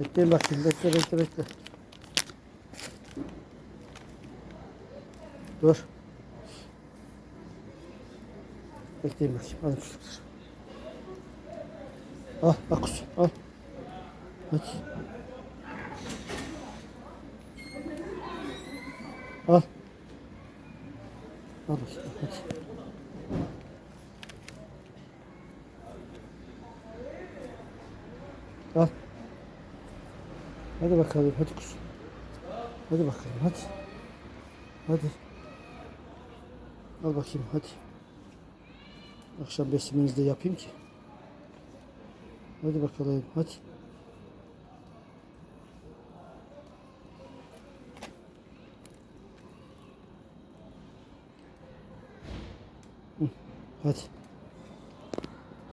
Bekleyin bakayım. Bekle bekle bekle. Dur. Bekleyin bakayım. Hadi çocuklar. Al bak kuzum al. Hadi. Al. Al bakayım hadi. Al. Hadi bakalım hadi kuzum. Hadi bakalım hadi. Hadi. Al bakayım hadi. Akşam besiminizi de yapayım ki. Hadi bakalım hadi. Hadi.